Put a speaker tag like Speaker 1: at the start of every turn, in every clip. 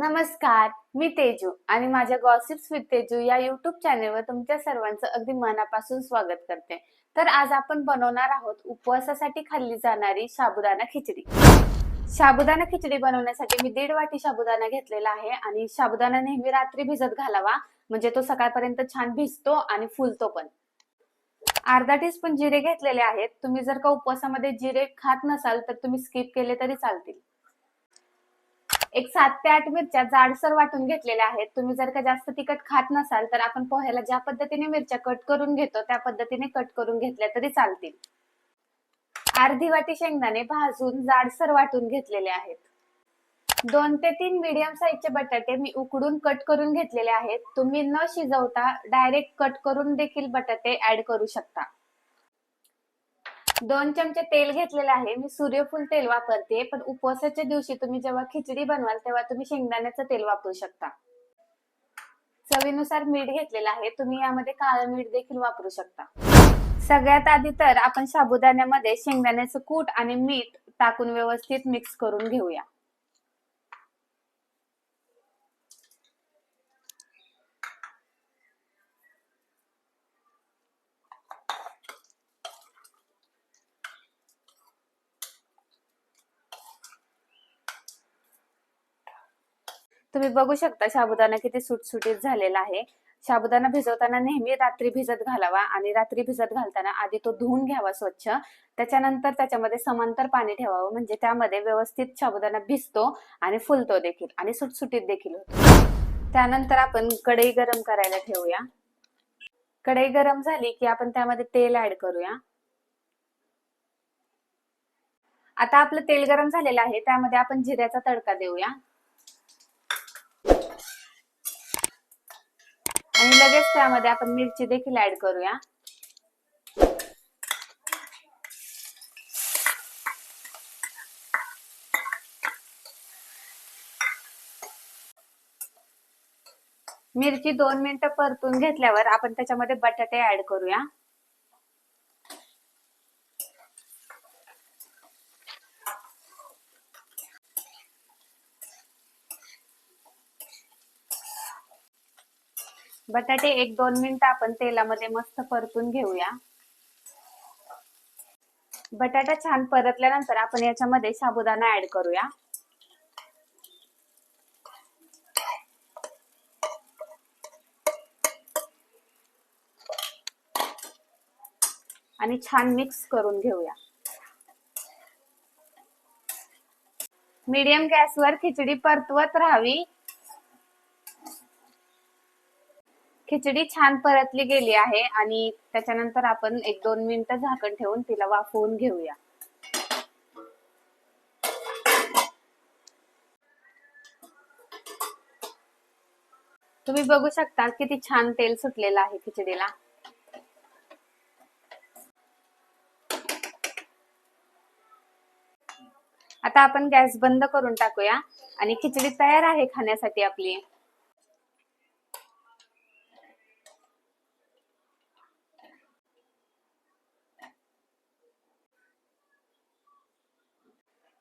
Speaker 1: नमस्कार मी तेजू आणि माझ्या गॉसिप्स विथ तेजू या युट्यूब चॅनेलवर तुमच्या सर्वांचं अगदी मनापासून स्वागत करते. तर आज आपण बनवणार आहोत उपवासासाठी खाल्ली जाणारी साबुदाणा खिचडी. साबुदाणा खिचडी बनवण्यासाठी मी दीड वाटी साबुदाणा घेतलेला आहे आणि साबुदाणा नेहमी रात्री भिजत घालावा म्हणजे तो सकाळपर्यंत छान भिजतो आणि फुलतो पण. अर्धा टीस्पून जिरे घेतलेले आहेत. तुम्ही जर का उपवासामध्ये जिरे खात नसाल तर तुम्ही स्किप केले तरी चालतील. एक सात ते आठ मिरच्या जाडसर वाटून घेतलेल्या आहेत. तुम्ही जर का जास्त तिखट खात नसाल तर आपण पोह्याला ज्या पद्धतीने मिरच्या कट करून घेतो त्या पद्धतीने कट करून घेतल्या तरी चालतील. अर्धी वाटी शेंगदाणे भाजून जाडसर वाटून घेतलेले आहेत. दोन ते तीन मीडियम साईजचे बटाटे मी उकडून कट करून घेतलेले आहेत. तुम्ही न शिजवता डायरेक्ट कट करून देखील बटाटे ऍड करू शकता. दोन चमचे तेल घेतलेले आहे. मी सूर्यफूल तेल वापरते पण उपवासाच्या दिवशी तुम्ही जेव्हा खिचडी बनवाल तेव्हा तुम्ही शेंगदाण्याचं तेल वापरू शकता. चवीनुसार मीठ घेतलेलं आहे तुम्ही यामध्ये काळं मीठ देखील वापरू शकता. सगळ्यात आधी तर आपण साबुदाण्यामध्ये शेंगदाण्याचं कूट आणि मीठ टाकून व्यवस्थित मिक्स करून घेऊया. तुम्ही बघू शकता साबुदाणा किती सुटसुटीत झालेला आहे. साबुदाणा भिजवताना नेहमी रात्री भिजत घालावा आणि रात्री भिजत घालताना आधी तो धुवून घ्यावा स्वच्छ. त्याच्यानंतर त्याच्यामध्ये समांतर पाणी ठेवावं म्हणजे त्यामध्ये व्यवस्थित साबुदाणा भिजतो आणि फुलतो देखील आणि सुटसुटीत देखील होतो. त्यानंतर आपण कढई गरम करायला ठेवूया. कढई गरम झाली की आपण त्यामध्ये तेल ऍड करूया. आता आपलं तेल गरम झालेलं आहे त्यामध्ये आपण जिऱ्याचा तडका देऊया आणि लगेच त्यामध्ये आपण मिरची देखील ऍड करूया. मिरची दोन मिनिटं परतून घेतल्यावर आपण त्याच्यामध्ये बटाटे ऍड करूया. बटाटे एक दोन मिनिटं आपण तेलामध्ये मस्त परतून घेऊया. बटाटा छान परतल्यानंतर आपण याच्यामध्ये साबुदाणा ऍड करूया. आणि छान मिक्स करून घेऊया. मीडियम गॅसवर खिचडी परतवत राहावी. खिचडी छान परतली गेली आहे आणि त्याच्यानंतर आपण एक दोन मिनिटं झाकण ठेवून तिला वाफवून घेऊया. तुम्ही बघू शकता किती छान तेल सुटलेलं आहे खिचडीला. आता आपण गॅस बंद करून टाकूया आणि खिचडी तयार आहे खाण्यासाठी आपली.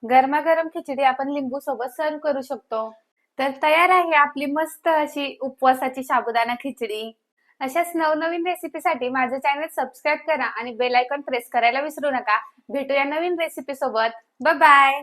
Speaker 1: गरमागरम खिचडी आपण लिंबू सोबत सर्व करू शकतो. तर तयार आहे आपली मस्त अशी उपवासाची साबुदाणा खिचडी. अशाच नवनवीन रेसिपीसाठी माझं चॅनल सबस्क्राईब करा आणि बेल आयकॉन प्रेस करायला विसरू नका. भेटूया नवीन रेसिपी सोबत. बाय